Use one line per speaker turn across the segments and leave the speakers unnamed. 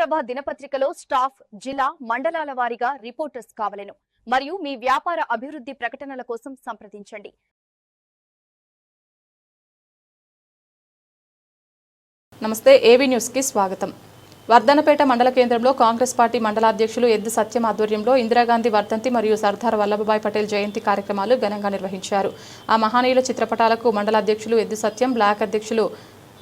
ప్రభ దినపత్రికలో స్టాఫ్ జిల్లా మండలాల వారీగా రిపోర్టర్స్ కావలను. మరియు మీ వ్యాపార అభివృద్ధి ప్రకటనల కోసం సంప్రదించండి.
నమస్తే ఏవీ న్యూస్కి స్వాగతం. వర్ధనపేట మండల కేంద్రంలో కాంగ్రెస్ పార్టీ మండలాధ్యక్షులు ఎద్దు సత్యం ఆధ్వర్యంలో ఇందిరాగాంధీ వర్ధంతి మరియు సర్దార్ వల్లభభాయ్ పటేల్ జయంతి కార్యక్రమాలు ఘనంగా నిర్వహించారు. ఆ మహనీయుల చిత్రపటాలకు మండలాధ్యక్షులు ఎద్దు సత్యం బ్లాక్ అధ్యక్షులు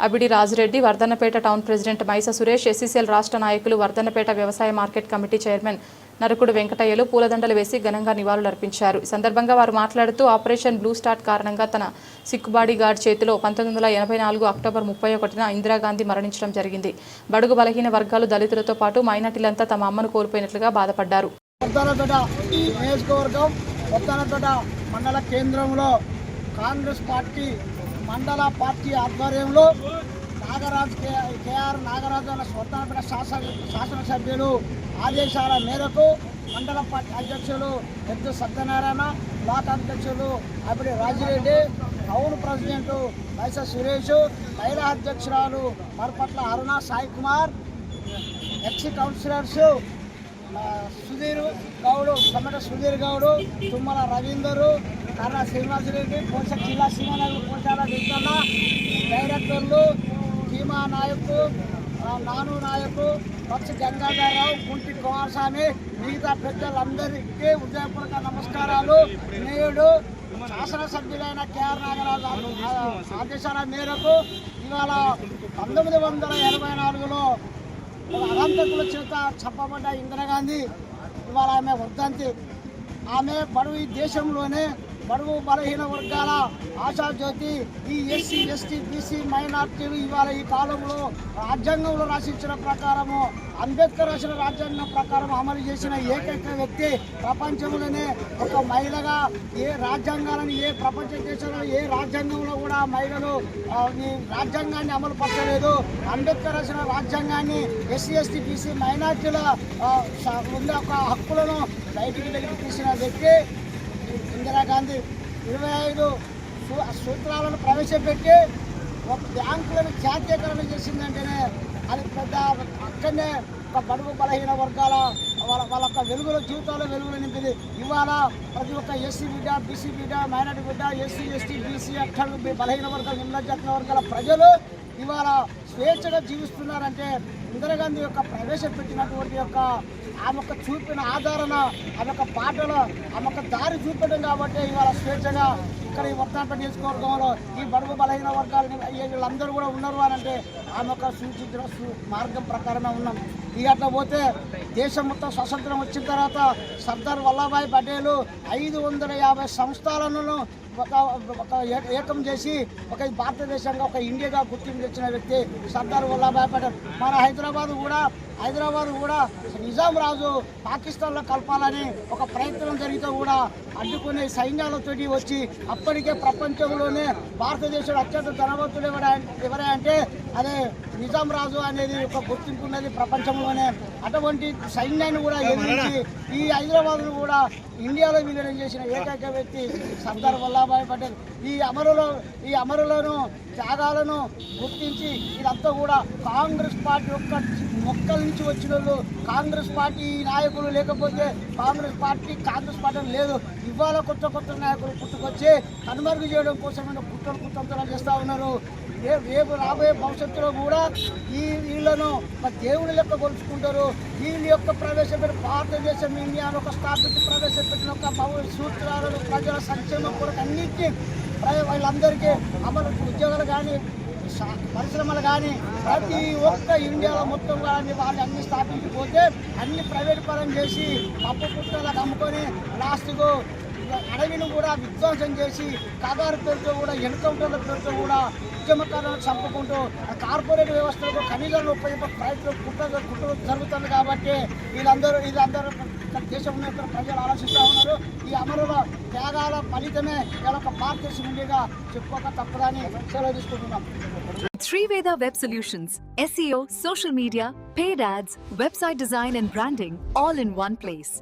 Abidi Raju Reddy Wardhannapet town president Maisa Suresh SCCL రాష్ట్ర నాయకులు వర్ధన్నపేట వ్యవసాయ మార్కెట్ కమిటీ చైర్మన్ నరకుడు వెంకటయ్యలు పూలదండలు వేసి ఘనంగా నివాళులర్పించారు ఈ సందర్భంగా వారు మాట్లాడుతూ ఆపరేషన్ బ్లూ స్టార్ట్ కారణంగా తన సిక్కుబాడీ గార్డ్ చేతిలో పంతొమ్మిది వందల ఎనభై నాలుగు అక్టోబర్ ముప్పై ఒకటిన ఇందిరాగాంధీ మరణించడం జరిగింది. బడుగు బలహీన వర్గాలు దళితులతో పాటు మైనార్టీలంతా తమ అమ్మను కోల్పోయినట్లుగా బాధపడ్డారు.
నియోజకవర్గం మండల కేంద్రంలో కాంగ్రెస్ పార్టీ మండల పార్టీ ఆధ్వర్యంలో నాగరాజు కే కేఆర్ నాగరాజు అన్న స్వతంత్ర శాసన శాసనసభ్యులు ఆదేశాల మేరకు మండల పార్టీ అధ్యక్షులు పెద్ద సత్యనారాయణ బ్లాక్ అధ్యక్షులు అప్పుడు రాజిరెడ్డి టౌన్ ప్రెసిడెంట్ వైస సురేష్ మహిళా అధ్యక్షురాలు మరపట్ల అరుణ సాయి కుమార్ ఎక్స్ కౌన్సిలర్స్ సుధీర్ గౌడు టమాట సుధీర్ గౌడు తుమ్మల రవీందరు కర్ర శ్రీనివాసరెడ్డి పోషక జిల్లా శ్రీనగర్ పోషాల విత్తన డైరెక్టర్లు భీమా నాయక్ నాను నాయకు పక్ష గంగాధరరావు గుంటి కుమారస్వామి మిగతా పెద్దలందరికీ ఉదయపూర్వక నమస్కారాలు. నేడు శాసనసభ్యులైన కేఆర్ నాగరాజు ఆదేశాల మేరకు ఇవాళ పంతొమ్మిది వందల ఎనభై నాలుగులో ఒక చేత చంపబడ్డ ఇందిరాగాంధీ ఇవాళ ఆమె వర్ధంతి. ఆమె బడుగు ఈ దేశంలోనే బడుగు బలహీన వర్గాల ఆశాజ్యోతి ఈ ఎస్సీ ఎస్టీ బీసీ మైనార్టీలు ఇవాళ ఈ కాలంలో రాజ్యాంగంలో రాసించిన ప్రకారము అంబేద్కర్ రాసిన రాజ్యాంగం ప్రకారం అమలు చేసిన ఏకైక వ్యక్తి ప్రపంచంలోనే ఒక మహిళగా ఏ రాజ్యాంగాలను ఏ ప్రపంచ దేశంలో ఏ రాజ్యాంగంలో కూడా మహిళలు ఈ రాజ్యాంగాన్ని అమలు పరచలేదు. అంబేద్కర్ రాసిన రాజ్యాంగాన్ని ఎస్సీ ఎస్టీ బీసీ మైనార్టీల ఆ, ఉన్న ఒక హక్కులను బయటికి తీసిన వ్యక్తి ఇందిరాగాంధీ ఇరవై ఐదు సూ- సూత్రాలను ప్రవేశపెట్టి ఒక బ్యాంకులను జాతీయకరణ చేసిందంటేనే అది పెద్ద అక్కడనే ఒక బడుగు బలహీన వర్గాల వాళ్ళ వాళ్ళ యొక్క వెలుగులో జీవితాల్లో వెలుగులు నింపింది. ఇవాళ ప్రతి ఒక్క ఎస్సీ బిడ్డ బీసీ బిడ్డ మైనార్టీ బిడ్డ ఎస్సీ ఎస్టీ బీసీ అక్కడ బలహీన వర్గాల నిమ్న జాతి వర్గాల ప్రజలు ఇవాళ స్వేచ్ఛగా జీవిస్తున్నారంటే ఇందిరాగాంధీ యొక్క ప్రవేశపెట్టినటువంటి యొక్క ఆమెకు చూపిన ఆదరణ ఆమె యొక్క పాటలు ఆమె దారి చూపడం కాబట్టి ఇవాళ స్వేచ్ఛగా ఇక్కడ ఈ వర్తాపేట నియోజకవర్గంలో ఈ బడుగు బలహీన వర్గాలు వీళ్ళందరూ కూడా ఉన్నారు అని అంటే ఆమె యొక్క సూచించిన మార్గం ప్రకారమే ఉన్నాం. ఇక అట్లా పోతే దేశం మొత్తం స్వతంత్రం వచ్చిన తర్వాత సర్దార్ వల్లభాయ్ పటేలు ఐదు వందల యాభై సంస్థాలను ఒక ఒక ఏకం చేసి ఒక భారతదేశంగా ఒక ఇండియాగా గుర్తింపు తెచ్చిన వ్యక్తి సర్దార్ వల్లభాయ్ పటేల్. మన హైదరాబాద్ కూడా హైదరాబాద్ కూడా నిజాం రాజు పాకిస్తాన్లో కలపాలని ఒక ప్రయత్నం జరిగితే కూడా అడ్డుకునే సైన్యాలతోటి వచ్చి అప్పటికే ప్రపంచంలోనే భారతదేశంలో అత్యంత ధనవంతుడు ఎవరే అంటే అదే నిజాం రాజు అనేది ఒక గుర్తింపు ఉన్నది ప్రపంచంలోనే. అటువంటి సైన్యాన్ని కూడా ఎదిరించి ఈ హైదరాబాద్ను కూడా ఇండియాలో విలీనం చేసిన ఏకైక వ్యక్తి సర్దార్ వల్లభాయ్ పటేల్. ఈ అమరులో ఈ అమరులను త్యాగాలను గుర్తించి ఇదంతా కూడా కాంగ్రెస్ పార్టీ యొక్క మొక్కల నుంచి వచ్చిన వాళ్ళు కాంగ్రెస్ పార్టీ నాయకులు లేకపోతే కాంగ్రెస్ పార్టీ కాంగ్రెస్ పార్టీ లేదు. ఇవాళ కొత్త కొత్త నాయకులు పుట్టుకొచ్చి కనుమరుగు చేయడం కోసమైన కుట్రలు కుట్రంతరాలు చేస్తూ ఉన్నారు. రేపు రాబోయే భవిష్యత్తులో కూడా ఈ వీళ్ళను ఒక దేవుని లెక్క కొలుచుకుంటారు. వీళ్ళ యొక్క ప్రవేశపెట్టి భారతదేశం ఇండియాను ఒక స్థాపించి ప్రవేశపెట్టిన ఒక సూత్రాలను ప్రజల సంక్షేమం కొరకు అన్నింటినీ ప్ర- వాళ్ళందరికీ అమలు ఉద్యోగాలు కానీ సా- పరిశ్రమలు కానీ ప్రతి ఒక్క ఇండియాలో మొత్తం కానీ వాళ్ళు అన్ని స్థాపించిపోతే అన్ని ప్రైవేట్ పరం చేసి పప్పు పుట్టలకు అమ్ముకొని లాస్ట్కు అడవిని కూడా విధ్వంసం చేసి కగారు పేరుతో కూడా ఎన్కౌంటర్ల పేరుతో కూడా ఉద్యమకారులను చంపుకుంటూ కార్పొరేట్ వ్యవస్థలకు ఖనిజాలను ఉపయోగ ప్రయత్నం కుట్ర కుట్ర జరుగుతుంది కాబట్టి వీళ్ళందరూ వీళ్ళందరూ దేశంలో ప్రజలు ఆలోచిస్తూ ఉన్నారు ఈ అమరుల త్యాగాల ఫలితమే ఇలా ఒక భారతదేశం ఉండేగా చెప్పుకోక తప్పదని సెలవు తీసుకుంటున్నాం
Three web Web Solutions SEO, social media, paid ads, website design and branding all in one place.